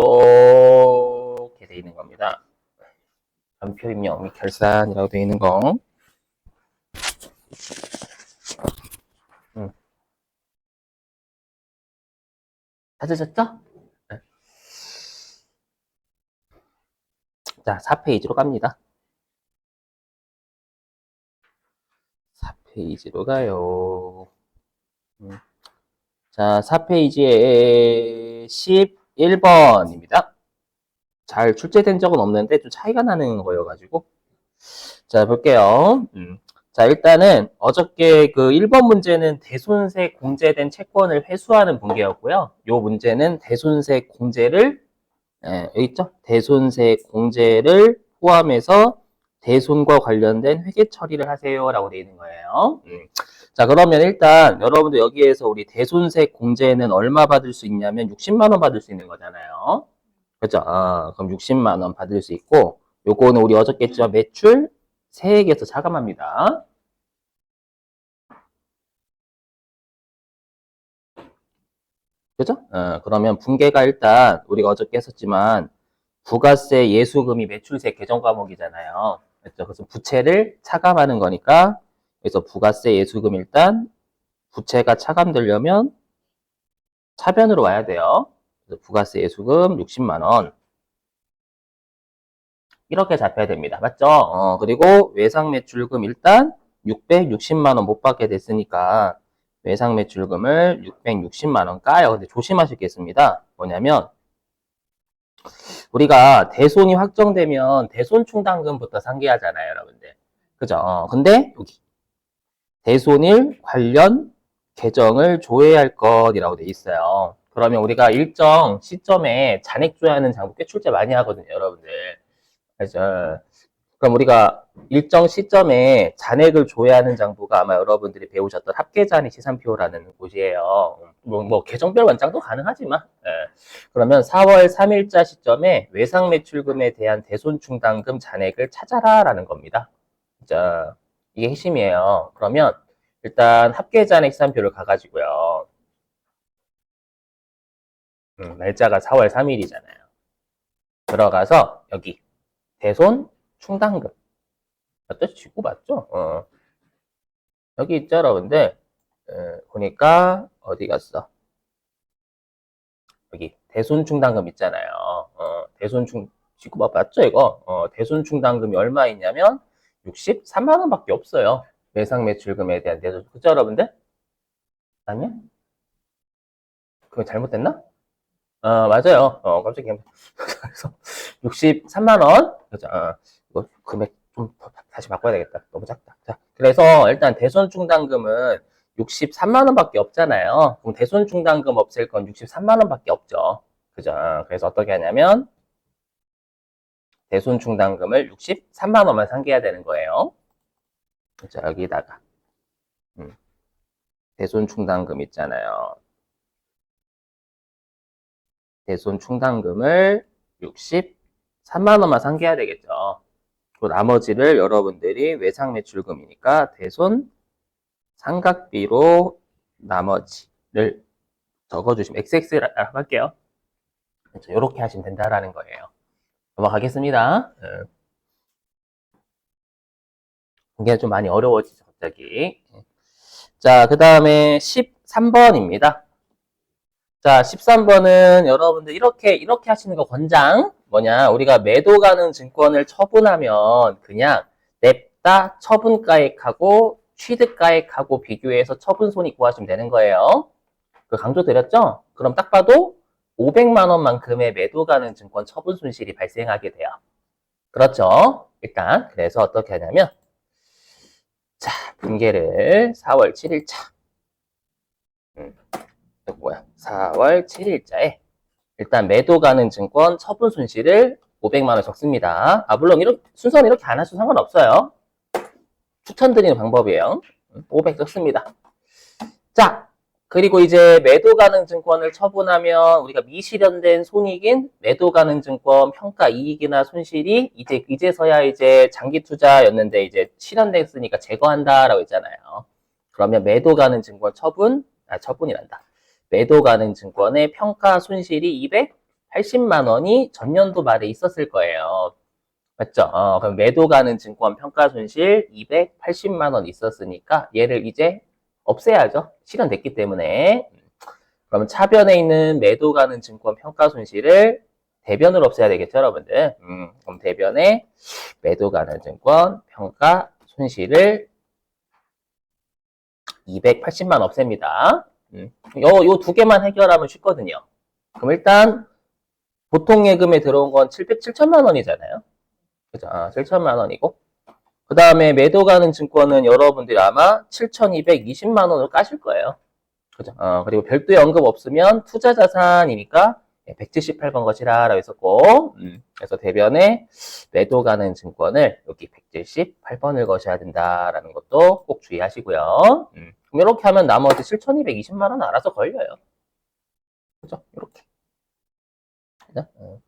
이렇게 돼 있는 겁니다. 전표 입력 및 결산이라고 돼 있는 거. 음. 찾으셨죠? 네. 자, 4페이지로 갑니다. 4페이지로 가요. 음. 자, 4페이지에 11번입니다. 잘 출제된 적은 없는데 좀 차이가 나는 거여가지고. 자, 볼게요. 음. 자, 일단은 어저께 그 1번 문제는 대손세 공제된 채권을 회수하는 분계였고요. 요 문제는 대손세 공제를, 예, 여기 있죠? 대손세 공제를 포함해서 대손과 관련된 회계 처리를 하세요라고 되어 있는 거예요. 음. 자, 그러면 일단 여러분들 여기에서 우리 대손세 공제는 얼마 받을 수 있냐면 60만 원 받을 수 있는 거잖아요. 그죠? 아, 그럼 60만 원 받을 수 있고 요거는 우리 어저께 했지만 매출 세액에서 차감합니다. 그죠? 어, 그러면 분계가 일단 우리가 어저께 했었지만 부가세 예수금이 매출세 개정 과목이잖아요. 그렇죠? 그래서 부채를 차감하는 거니까 그래서 부가세 예수금 일단 부채가 차감되려면 차변으로 와야 돼요. 그래서 부가세 예수금 60만 원 이렇게 잡혀야 됩니다. 맞죠? 어, 그리고 외상 매출금 일단 660만 원 못 받게 됐으니까 외상 매출금을 660만 원 까요. 근데 있습니다. 뭐냐면 우리가 대손이 확정되면 대손 충당금부터 상기하잖아요, 여러분들. 그죠? 어, 근데 여기 대손일 관련 계정을 조회할 것이라고 돼 있어요. 그러면 우리가 일정 시점에 잔액 조회하는 장부 꽤 출제 많이 하거든요, 여러분들. 그죠? 그럼 우리가 일정 시점에 잔액을 조회하는 장부가 아마 여러분들이 배우셨던 합계잔액 시산표라는 곳이에요. 뭐, 뭐 계정별 원장도 가능하지만 예. 그러면 4월 3일자 시점에 외상 매출금에 대한 대손 충당금 잔액을 찾아라라는 겁니다. 자, 이게 핵심이에요. 그러면 일단 합계잔액 시산표를 가가지고요. 음, 날짜가 4월 3일이잖아요. 들어가서 여기 대손 충당금. 어떤 지구 맞죠? 어. 여기 있죠, 여러분들. 에, 보니까 어디 갔어? 여기 대손 충당금 있잖아요. 어, 대손 충 지구 맞- 맞죠, 이거? 어, 대손 충당금이 얼마 있냐면 63만 원밖에 없어요. 외상 매출금에 대한 대손. 그죠, 여러분들? 아니야? 그거 잘못됐나? 어, 맞아요. 어, 깜짝이야. 그래서 63만 원. 그죠? 어, 금액 좀 다시 바꿔야 되겠다. 너무 작다. 자, 그래서 일단 대손 충당금은 63만 원밖에 없잖아요. 그럼 대손 충당금 없앨 건 63만 원밖에 없죠. 그죠? 그래서 어떻게 하냐면 대손 충당금을 63만 원만 상기해야 되는 거예요. 자, 여기다가 음, 대손 충당금 있잖아요. 대손 충당금을 63만 원만 상기해야 되겠죠. 그 나머지를 여러분들이 외상 매출금이니까 대손 삼각비로 나머지를 적어주시면 XX라고 할게요. 그렇죠. 이렇게 하시면 된다라는 거예요. 넘어가겠습니다. 예. 이게 좀 많이 어려워지죠, 갑자기. 자, 그 다음에 13번입니다. 자, 13번은 여러분들 이렇게, 이렇게 하시는 거 권장. 뭐냐, 우리가 매도 가능 증권을 처분하면 그냥 냅다 처분가액하고 취득가액하고 비교해서 처분손익 구하시면 되는 거예요. 그 강조 드렸죠? 그럼 딱 봐도 500만 원만큼의 매도 가능 증권 처분 손실이 발생하게 돼요. 그렇죠? 일단 그래서 어떻게 하냐면 자, 분계를 4월 7일차 음, 뭐야? 4월 7일자에 일단 매도 가능 증권 처분 손실을 500만 원 적습니다. 아, 물론 이렇게, 순서는 이렇게 안 하셔도 상관없어요. 추천드리는 방법이에요. 500 적습니다. 자, 그리고 이제 매도 가능 증권을 처분하면 우리가 미실현된 손익인 매도 가능 증권 평가 이익이나 손실이 이제 이제서야 이제 장기 투자였는데 이제 실현됐으니까 제거한다라고 했잖아요. 그러면 매도 가능 증권 처분 아 처분이란다. 매도 가능 증권의 평가 손실이 280만 원이 전년도 말에 있었을 거예요. 맞죠? 어, 그럼 매도 가는 증권 평가 손실 280만 원 있었으니까 얘를 이제 없애야죠. 실현됐기 때문에. 그러면 차변에 있는 매도 가는 증권 평가 손실을 대변으로 없애야 되겠죠, 여러분들. 음, 그럼 대변에 매도 가는 증권 평가 손실을 280만 없앱니다. 음, 요, 요 두 개만 해결하면 쉽거든요. 그럼 일단 보통 예금에 들어온 건 700, 7천만 원이잖아요. 그죠? 아, 7천만 원이고. 그 다음에 매도 가는 증권은 여러분들이 아마 7,220만 원을 까실 거예요. 그죠? 어, 그리고 별도의 언급 없으면 투자 자산이니까 178번 것이라 라고 했었고, 음, 그래서 대변에 매도 가는 증권을 여기 178번을 거셔야 된다라는 것도 꼭 주의하시고요. 음, 이렇게 하면 나머지 7,220만 원 알아서 걸려요. 그죠? 이렇게. 그죠? 어.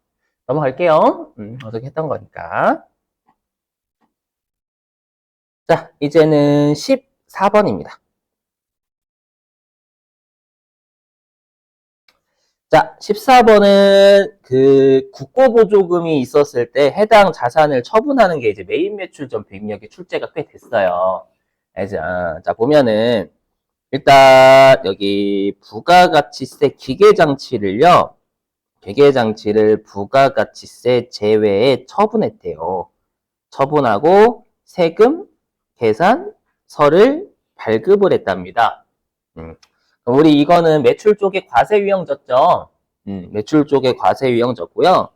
넘어갈게요. 음, 어떻게 했던 거니까. 자, 이제는 14번입니다. 자, 14번은 그 국고보조금이 있었을 때 해당 자산을 처분하는 게 이제 메인 매출 전 배입력의 출제가 꽤 됐어요. 알죠? 자, 보면은 일단 여기 부가가치세 기계장치를요. 기계장치를 부가가치세 제외에 처분했대요. 처분하고 세금, 계산 서를 발급을 했답니다. 음. 우리 이거는 매출 쪽에 과세 유형 졌죠? 음, 매출 쪽에 과세 유형 졌고요.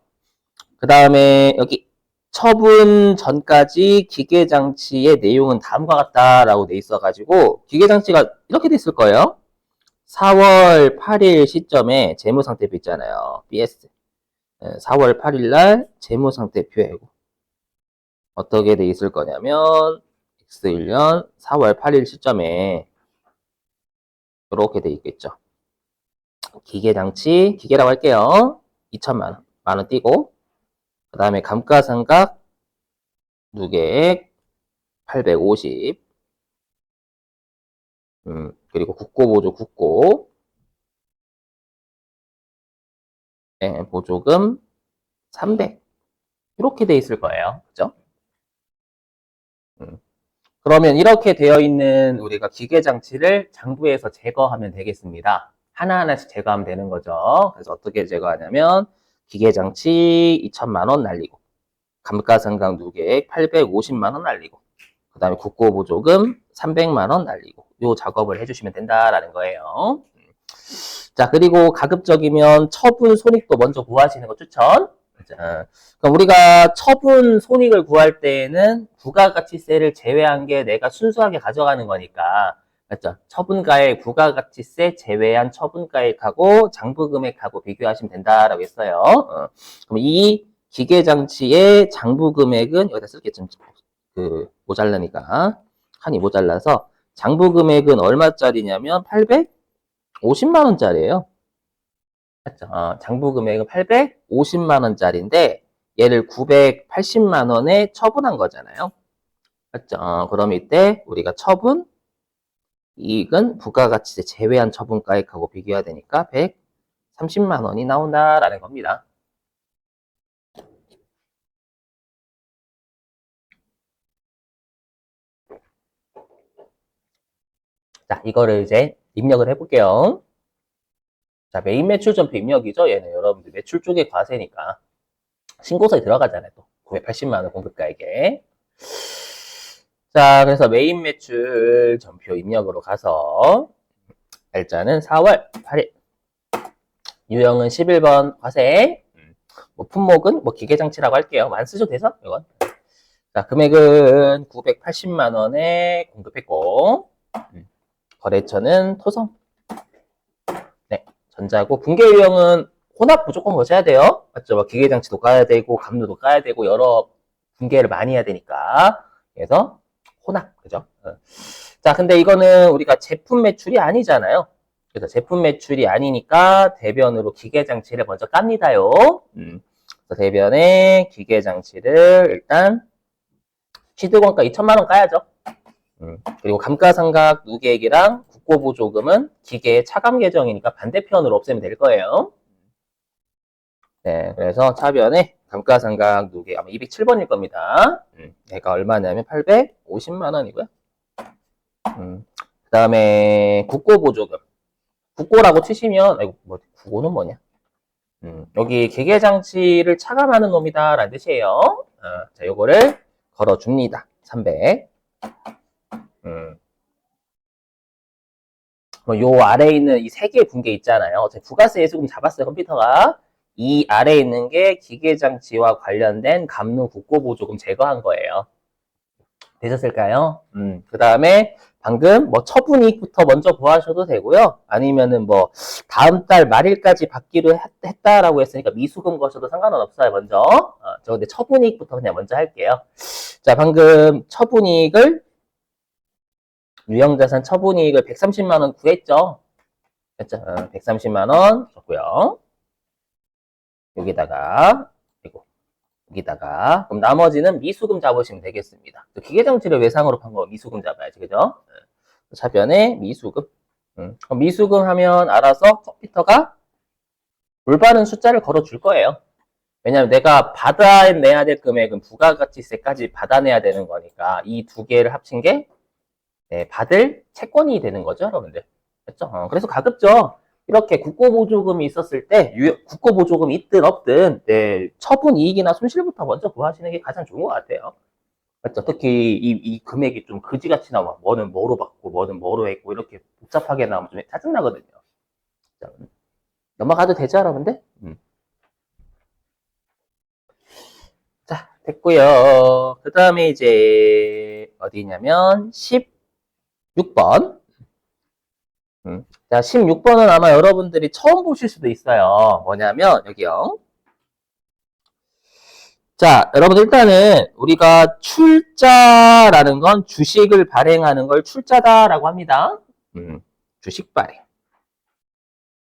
그 다음에 여기 처분 전까지 기계장치의 내용은 다음과 같다라고 돼 있어가지고 기계장치가 이렇게 돼 있을 거예요. 4월 8일 시점에 재무상태표 있잖아요. BS. 4월 8일 날 재무상태표이고 어떻게 돼 있을 거냐면 X1년 4월 8일 시점에 이렇게 돼 있겠죠. 기계장치, 기계라고 할게요. 2천만 원, 만 원 띄고 그 다음에 감가상각 누계액 850 음, 그리고 국고보조 국고 네, 보조금 300 이렇게 돼 있을 거예요. 그죠? 음. 그러면 이렇게 되어 있는 우리가 기계 장치를 장부에서 제거하면 되겠습니다. 하나하나씩 제거하면 되는 거죠. 그래서 어떻게 제거하냐면 기계 장치 2천만 원 날리고 감가상각 누계액 850만 원 날리고 그 다음에 국고보조금 300만 원 날리고 요 작업을 해주시면 된다라는 거예요. 자 그리고 가급적이면 처분 손익도 먼저 구하시는 거 추천. 자, 그럼 우리가 처분 손익을 구할 때에는 부가가치세를 제외한 게 내가 순수하게 가져가는 거니까 맞죠? 처분가액, 부가가치세 제외한 처분가액하고 장부금액하고 비교하시면 된다라고 했어요. 어. 그럼 이 기계장치의 장부금액은 여기다 쓸게 좀 그 모자라니까 한이 모자라서 장부금액은 얼마짜리냐면 850만 원짜리예요. 어, 장부 금액은 850만 원짜리인데 얘를 980만 원에 처분한 거잖아요. 맞죠? 어, 그럼 이때 우리가 처분 이익은 부가가치세 제외한 처분가액하고 비교해야 되니까 130만 원이 나온다라는 겁니다. 자, 이거를 이제 입력을 해볼게요. 자, 메인 매출 전표 입력이죠. 얘는 여러분들 매출 쪽에 과세니까 신고서에 들어가잖아요. 또 980만 원 공급가액에. 자, 그래서 메인 매출 전표 입력으로 가서 날짜는 4월 8일. 유형은 11번 과세. 뭐 품목은 뭐 기계 장치라고 할게요. 안 쓰셔도 돼서 이건. 자, 금액은 980만 원에 공급했고 음, 거래처는 토성. 네, 전자고 분계 유형은 혼합 무조건 거셔야 돼요. 맞죠? 뭐 기계장치도 까야 되고 감도도 까야 되고 여러 분계를 많이 해야 되니까. 그래서 혼합, 그죠? 어. 자, 근데 이거는 우리가 제품 매출이 아니잖아요. 그래서 제품 매출이 아니니까 대변으로 기계장치를 먼저 깝니다요. 음. 대변에 기계장치를 일단 취득원가 2천만 원 까야죠. 음. 그리고 감가상각 누계액이랑 국고보조금은 기계의 차감 계정이니까 반대편으로 없애면 될 거예요. 네, 그래서 차변에 감가상각 누계 아마 207번일 겁니다. 음, 얘가 얼마냐면 850만 원이고요. 음, 그 다음에 국고보조금. 국고라고 치시면, 아이고, 뭐, 국고는 뭐냐? 음, 여기 기계장치를 차감하는 놈이다 라는 뜻이에요. 어, 자, 요거를 걸어줍니다. 300. 음. 뭐, 요 아래에 있는 이 세 개의 분계 있잖아요. 부가세 예수금 잡았어요, 컴퓨터가. 이 아래에 있는 게 기계장치와 관련된 감루 국고보조금 제거한 거예요. 되셨을까요? 음, 그 다음에 방금 뭐 처분이익부터 먼저 구하셔도 되고요. 아니면은 뭐 다음 달 말일까지 받기로 했, 다라고 했으니까 미수금 거셔도 상관은 없어요. 먼저 어, 저 근데 처분이익부터 그냥 먼저 할게요. 자 방금 처분이익을 유형자산 처분이익을 130만 원 구했죠. 됐죠? 어, 130만 원 줬고요. 여기다가 그리고 여기다가 그럼 나머지는 미수금 잡으시면 되겠습니다. 기계장치를 외상으로 판 거 미수금 잡아야지 그죠? 네. 차변에 미수금 음, 미수금 하면 알아서 컴퓨터가 올바른 숫자를 걸어줄 거예요. 왜냐하면 내가 받아내야 될 금액은 부가가치세까지 받아내야 되는 거니까 이 두 개를 합친 게 네, 받을 채권이 되는 거죠, 여러분들. 됐죠? 어, 그래서 가급적 이렇게 국고보조금이 있었을 때 유- 국고보조금이 있든 없든 네, 처분 이익이나 손실부터 먼저 구하시는 게 가장 좋은 것 같아요. 맞죠? 특히 이, 이 금액이 좀 그지같이 나와 뭐는 뭐로 받고 뭐는 뭐로 했고 이렇게 복잡하게 나오면 좀 짜증나거든요. 자, 넘어가도 되죠, 여러분들? 음. 자, 됐고요. 그 다음에 이제 어디냐면 16번. 음. 자, 16번은 아마 여러분들이 처음 보실 수도 있어요. 뭐냐면, 여기요. 자, 여러분들 일단은 우리가 출자라는 건 주식을 발행하는 걸 출자다라고 합니다. 음, 주식 발행.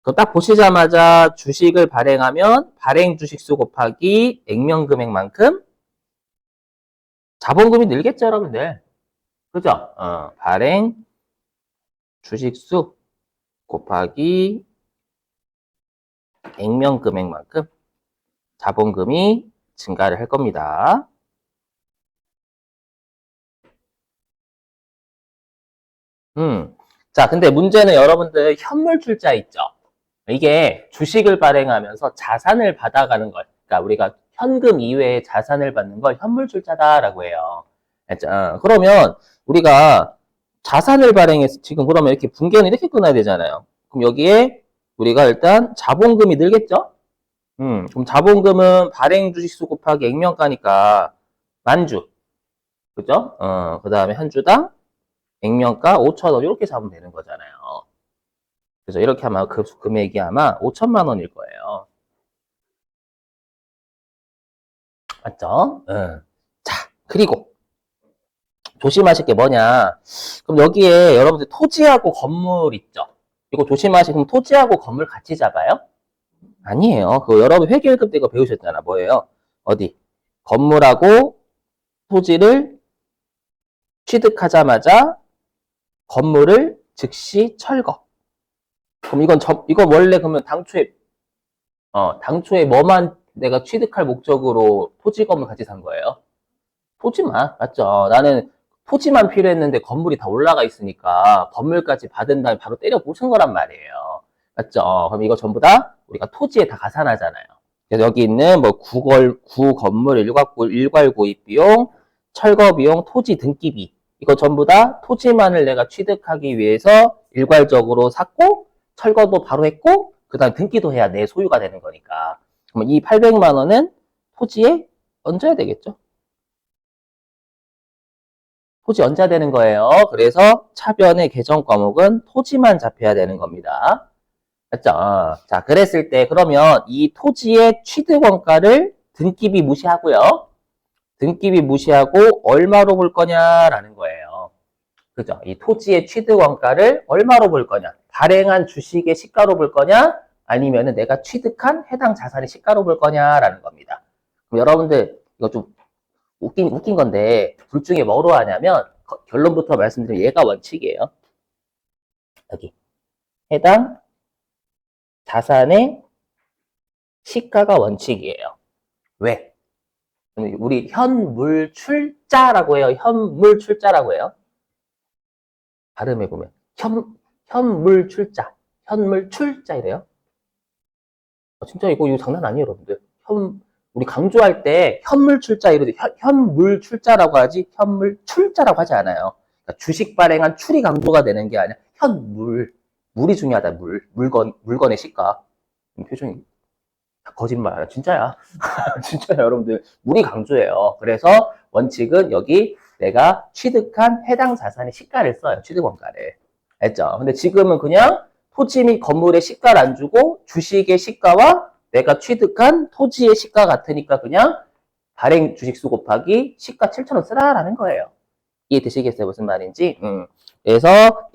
그거 딱 보시자마자 주식을 발행하면 발행 주식수 곱하기 액면 금액만큼 자본금이 늘겠죠, 여러분들. 그죠? 어, 발행 주식수 곱하기 액면 금액만큼 자본금이 증가를 할 겁니다. 음. 자, 근데 문제는 여러분들 현물 출자 있죠? 이게 주식을 발행하면서 자산을 받아가는 것. 그러니까 우리가 현금 이외에 자산을 받는 걸 현물 출자다라고 해요. 알죠? 어, 그러면 우리가 자산을 발행해서 지금 그러면 이렇게 분계는 이렇게 끊어야 되잖아요. 그럼 여기에 우리가 일단 자본금이 늘겠죠? 음, 그럼 자본금은 발행 주식수 곱하기 액면가니까 만주. 그죠? 어, 그 다음에 한 주당 액면가 5천원 이렇게 잡으면 되는 거잖아요. 그래서 이렇게 하면 그 금액이 아마 5천만 원일 거예요. 맞죠? 응. 자, 그리고 조심하실 게 뭐냐. 그럼 여기에 여러분들 토지하고 건물 있죠? 이거 조심하시고 토지하고 건물 같이 잡아요? 아니에요. 그거 여러분 회계일급 때 이거 배우셨잖아. 뭐예요? 어디? 건물하고 토지를 취득하자마자 건물을 즉시 철거. 그럼 이건 저, 이건 원래 그러면 당초에 어, 당초에 뭐만 내가 취득할 목적으로 토지 건물 같이 산 거예요? 토지만, 맞죠? 나는 토지만 필요했는데 건물이 다 올라가 있으니까 건물까지 받은 다음에 바로 때려 부순 거란 말이에요. 맞죠? 그럼 이거 전부 다 우리가 토지에 다 가산하잖아요. 그래서 여기 있는 뭐 구걸, 구 건물 일괄구, 일괄 구입 비용, 철거 비용, 토지 등기비. 이거 전부 다 토지만을 내가 취득하기 위해서 일괄적으로 샀고, 철거도 바로 했고, 그 다음 등기도 해야 내 소유가 되는 거니까. 그럼 이 800만 원은 토지에 얹어야 되겠죠? 토지 얹어야 되는 거예요. 그래서 차변의 개정 과목은 토지만 잡혀야 되는 겁니다. 맞죠? 자, 그랬을 때 그러면 이 토지의 취득 원가를 등기비 무시하고요. 등기비 무시하고 얼마로 볼 거냐라는 거예요. 그죠? 이 토지의 취득 원가를 얼마로 볼 거냐? 발행한 주식의 시가로 볼 거냐? 아니면은 내가 취득한 해당 자산의 시가로 볼 거냐라는 겁니다. 그럼 여러분들 이거 좀 웃긴 웃긴 건데 둘 중에 뭐로 하냐면 거- 결론부터 말씀드리면 얘가 원칙이에요. 여기 해당 자산의 시가가 원칙이에요. 왜? 우리 현물 출자라고 해요. 현물 출자라고 해요. 발음해 보면 현 현물 출자, 현물 출자 이래요. 아, 진짜 이거 이거 장난 아니에요, 여러분들. 현 우리 강조할 때 현물 출자 이러지 현, 현물 출자라고 하지 현물 출자라고 하지 않아요. 그러니까 주식 발행한 출이 강조가 되는 게 아니라 현물 물이 중요하다 물 물건 물건의 시가 음, 표정이 거짓말 진짜야 진짜야 여러분들 물이 강조해요. 그래서 원칙은 여기 내가 취득한 해당 자산의 시가를 써요 취득 원가를 알죠? 근데 지금은 그냥 토지 및 건물의 시가를 안 주고 주식의 시가와 내가 취득한 토지의 시가 같으니까 그냥 발행 주식수 곱하기 시가 7천원 쓰라라는 거예요. 이해되시겠어요? 무슨 말인지? 음. 그래서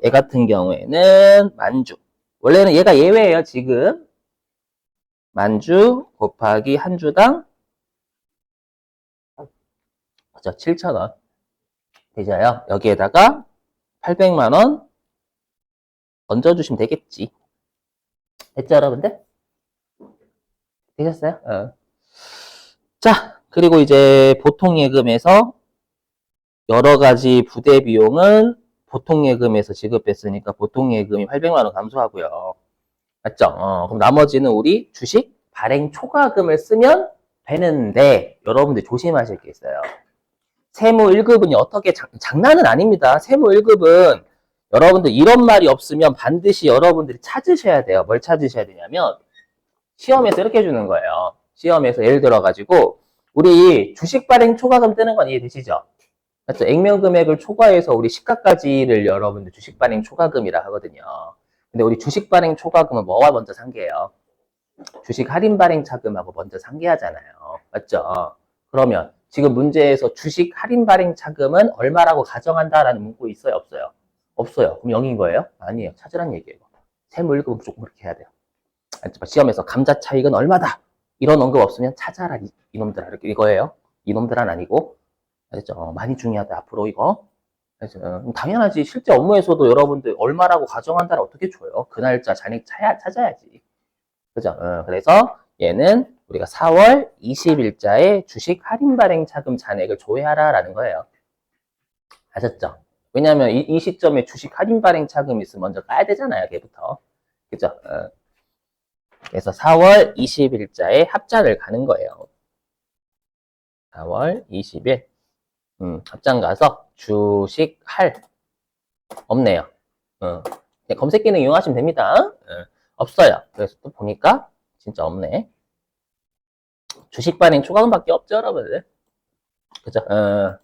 얘 같은 경우에는 만주. 원래는 얘가 예외예요, 지금. 만주 곱하기 한 주당 그죠? 7,000원. 되죠요? 여기에다가 800만원 얹어주시면 되겠지. 됐죠, 여러분들? 되셨어요? 어. 자, 그리고 이제 보통 예금에서 여러 가지 부대 비용은 보통 예금에서 지급했으니까 보통 예금이 800만 원 감소하고요. 맞죠? 어, 그럼 나머지는 우리 주식 발행 초과금을 쓰면 되는데 여러분들 조심하실 게 있어요. 세무 1급은 어떻게 장, 장난은 아닙니다. 세무 1급은 여러분들 이런 말이 없으면 반드시 여러분들이 찾으셔야 돼요. 뭘 찾으셔야 되냐면 시험에서 이렇게 해주는 거예요. 시험에서 예를 들어 가지고 우리 주식 발행 초과금 뜨는 건 이해되시죠? 맞죠? 액면 금액을 초과해서 우리 시가까지를 여러분들 주식 발행 초과금이라 하거든요. 근데 우리 주식 발행 초과금은 뭐와 먼저 상계해요? 주식 할인 발행 차금하고 먼저 상계하잖아요. 맞죠? 그러면 지금 문제에서 주식 할인 발행 차금은 얼마라고 가정한다라는 문구 있어요? 없어요? 없어요. 그럼 0인 거예요? 아니에요. 찾으란 얘기예요. 세무일급은 무조건 그렇게 해야 돼요. 시험에서 감자 차익은 얼마다? 이런 언급 없으면 찾아라 이, 이놈들아 이거예요. 이놈들은 아니고 알죠? 어, 많이 중요하다 앞으로 이거. 알죠? 어, 당연하지 실제 업무에서도 여러분들 얼마라고 가정한다를 어떻게 줘요? 그 날짜 잔액 찾아, 찾아야지. 그죠? 어, 그래서 얘는 우리가 4월 20일자에 주식 할인 발행 차금 잔액을 조회하라라는 거예요. 아셨죠? 왜냐하면 이, 이 시점에 주식 할인 발행 차금이 있으면 먼저 까야 되잖아요, 걔부터. 그죠? 어. 그래서 4월 20일자에 합장을 가는 거예요. 4월 20일. 음, 합장 가서 주식 할 없네요. 어, 검색 기능 이용하시면 됩니다. 어, 없어요. 그래서 또 보니까 진짜 없네. 주식 발행 초과금밖에 없죠, 여러분들. 그죠? 어,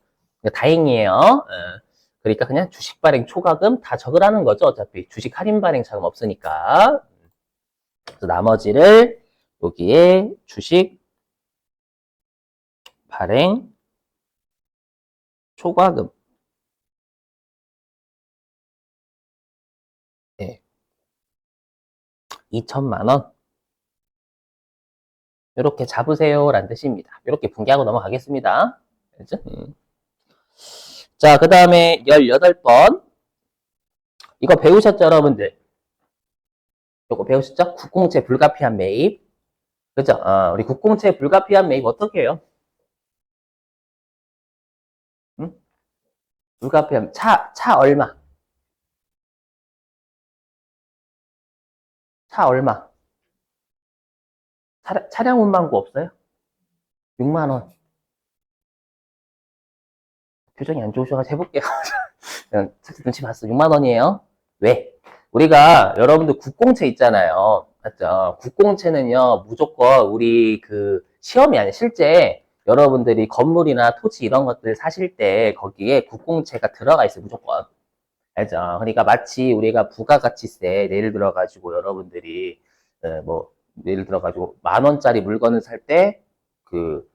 다행이에요. 어, 그러니까 그냥 주식 발행 초과금 다 적으라는 거죠. 어차피 주식 할인 발행 자금 없으니까. 나머지를 여기에 주식 발행 초과금 네. 2천만 원 이렇게 잡으세요 라는 뜻입니다. 이렇게 분개하고 넘어가겠습니다. 알죠? 음. 자, 그 다음에 18번 이거 배우셨죠, 여러분들? 요거 배우셨죠? 국공채 불가피한 매입. 그죠? 어, 우리 국공채 불가피한 매입 어떻게 해요? 응? 불가피한, 차, 차 얼마? 차 얼마? 차, 차량 운반구 없어요? 6만원. 표정이 안 좋으셔가지고 해볼게요. 눈치 봤어. 6만원이에요. 왜? 우리가 여러분들 국공채 있잖아요. 맞죠? 국공채는요, 무조건 우리 그 시험이 아니라 실제 여러분들이 건물이나 토지 이런 것들 사실 때 거기에 국공채가 들어가 있어요, 무조건. 알죠? 그러니까 마치 우리가 부가가치세, 예를 들어가지고 여러분들이, 어, 뭐, 예를 들어가지고 만 원짜리 물건을 살 때, 그,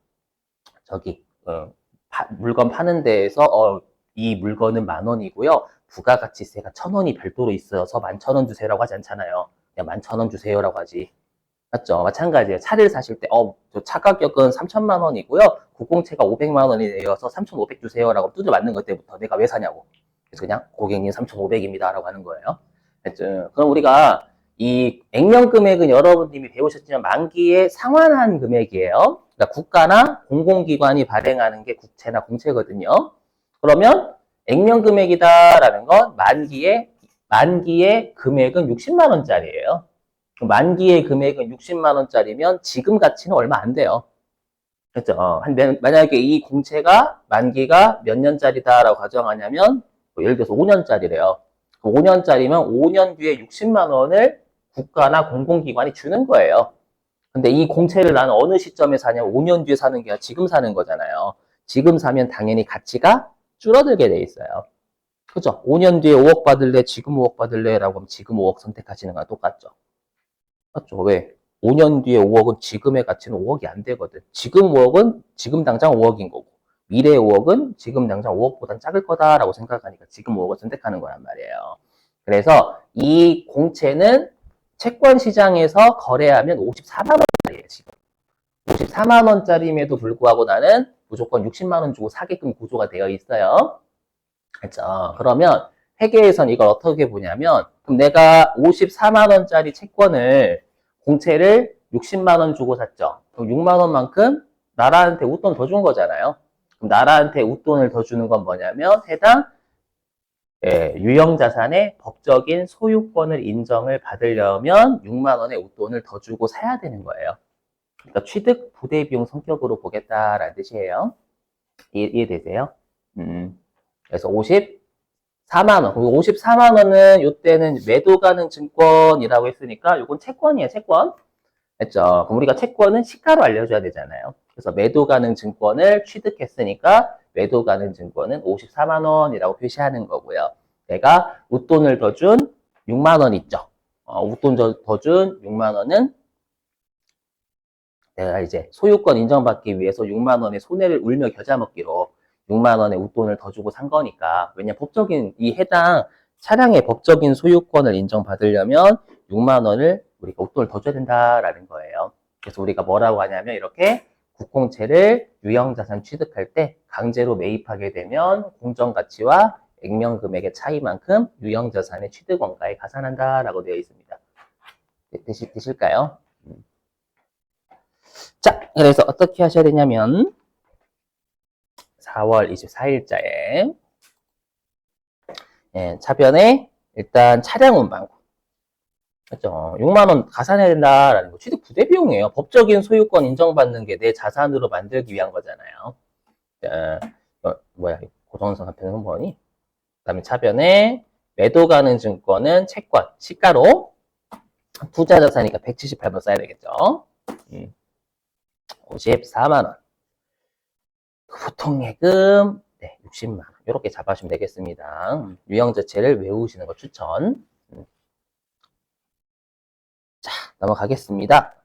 저기, 어, 파- 물건 파는 데에서, 어, 이 물건은 만 원이고요. 부가가치세가 천 원이 별도로 있어서 만 천 원 주세요라고 하지 않잖아요. 그냥 만 천 원 주세요라고 하지. 맞죠? 마찬가지예요. 차를 사실 때, 어, 저 차 가격은 3천만 원이고요. 국공채가 500만 원이 되어서 3,500 주세요라고 두들 맞는 것 때부터 내가 왜 사냐고. 그래서 그냥 고객님 3,500입니다라고 하는 거예요. 알죠? 그럼 우리가 이 액면 금액은 여러분들이 배우셨지만 만기에 상환한 금액이에요. 그러니까 국가나 공공기관이 발행하는 게 국채나 공채거든요. 그러면 액면 금액이다라는 건 만기에 만기의 금액은 60만 원짜리예요. 만기의 금액은 60만 원짜리면 지금 가치는 얼마 안 돼요. 그렇죠? 어, 만약에 이 공채가 만기가 몇 년짜리다라고 가정하냐면 뭐 예를 들어서 5년짜리래요. 5년짜리면 5년 뒤에 60만 원을 국가나 공공기관이 주는 거예요. 근데 이 공채를 나는 어느 시점에 사냐면 5년 뒤에 사는 게 아니라 지금 사는 거잖아요. 지금 사면 당연히 가치가 줄어들게 돼 있어요. 그죠? 5년 뒤에 5억 받을래? 지금 5억 받을래? 라고 하면 지금 5억 선택하시는 거랑 똑같죠. 맞죠? 왜? 5년 뒤에 5억은 지금의 가치는 5억이 안 되거든. 지금 5억은 지금 당장 5억인 거고, 미래의 5억은 지금 당장 5억보단 작을 거다라고 생각하니까 지금 5억을 선택하는 거란 말이에요. 그래서 이 공채는 채권 시장에서 거래하면 54만 원짜리예요, 지금. 54만 원짜리임에도 불구하고 나는 무조건 60만 원 주고 사게끔 구조가 되어 있어요. 그렇죠? 그러면 회계에선 이걸 어떻게 보냐면 그럼 내가 54만 원짜리 채권을 공채를 60만 원 주고 샀죠. 그럼 6만 원만큼 나라한테 웃돈 더 준 거잖아요. 그럼 나라한테 웃돈을 더 주는 건 뭐냐면 해당 예, 유형 자산의 법적인 소유권을 인정을 받으려면 6만 원의 웃돈을 더 주고 사야 되는 거예요. 그러니까 취득 부대 비용 성격으로 보겠다라는 뜻이에요. 이해, 이해 되세요? 음. 그래서 54만 원. 그리고 54만 원은 이때는 매도 가능 증권이라고 했으니까 이건 채권이에요, 채권. 했죠. 그럼 우리가 채권은 시가로 알려줘야 되잖아요. 그래서 매도 가능 증권을 취득했으니까 매도 가능 증권은 54만 원이라고 표시하는 거고요. 내가 웃돈을 더 준 6만 원 있죠. 어, 웃돈 더 준 6만 원은 내가 이제 소유권 인정받기 위해서 6만 원의 손해를 울며 겨자 먹기로 6만 원의 웃돈을 더 주고 산 거니까 왜냐 법적인 이 해당 차량의 법적인 소유권을 인정받으려면 6만 원을 우리가 웃돈을 더 줘야 된다라는 거예요. 그래서 우리가 뭐라고 하냐면 이렇게 국공채를 유형자산 취득할 때 강제로 매입하게 되면 공정가치와 액면금액의 차이만큼 유형자산의 취득원가에 가산한다라고 되어 있습니다. 되, 되시, 되실까요? 음. 자, 그래서 어떻게 하셔야 되냐면 4월 24일자에 예, 차변에 일단 차량 운반구 그죠 6만 원 가산해야 된다라는 거 취득 부대 비용이에요. 법적인 소유권 인정받는 게 내 자산으로 만들기 위한 거잖아요. 자, 어, 뭐야 고정성 한편 홍보원이 그다음에 차변에 매도 가능 증권은 채권 시가로 투자 자산이니까 178번 써야 되겠죠. 음, 54만 원. 보통 예금 네, 60만 원. 이렇게 잡아주시면 되겠습니다. 음, 유형 자체를 외우시는 거 추천. 음. 자, 넘어가겠습니다.